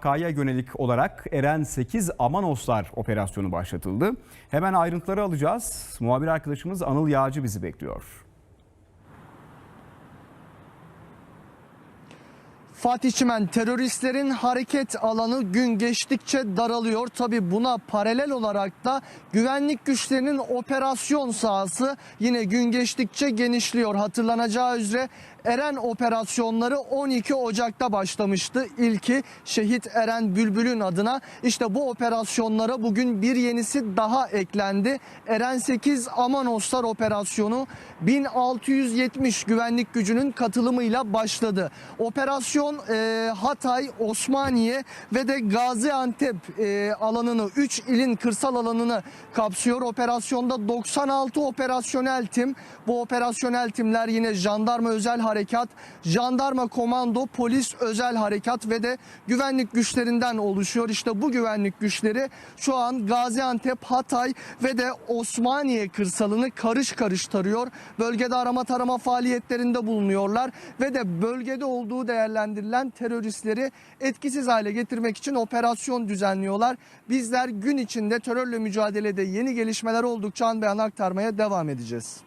Kaya yönelik olarak Eren 8 Amanoslar operasyonu başlatıldı. Hemen ayrıntıları alacağız. Muhabir arkadaşımız Anıl Yağcı bizi bekliyor. Fatih Çimen teröristlerin hareket alanı gün geçtikçe daralıyor. Tabi buna paralel olarak da güvenlik güçlerinin operasyon sahası yine gün geçtikçe genişliyor. Hatırlanacağı üzere Eren operasyonları 12 Ocak'ta başlamıştı. İlki şehit Eren Bülbül'ün adına. İşte bu operasyonlara bugün bir yenisi daha eklendi. Eren 8 Amanoslar operasyonu 1670 güvenlik gücünün katılımıyla başladı. Operasyon e, Hatay, Osmaniye ve de Gaziantep e, alanını 3 ilin kırsal alanını kapsıyor. Operasyonda 96 operasyonel tim. Bu operasyonel timler yine jandarma özel harekat, jandarma komando, polis özel harekat ve de güvenlik güçlerinden oluşuyor. İşte bu güvenlik güçleri şu an Gaziantep, Hatay ve de Osmaniye kırsalını karış karış tarıyor. Bölgede arama tarama faaliyetlerinde bulunuyorlar ve de bölgede olduğu değerlendirilen teröristleri etkisiz hale getirmek için operasyon düzenliyorlar. Bizler gün içinde terörle mücadelede yeni gelişmeler oldukça an beyan aktarmaya devam edeceğiz.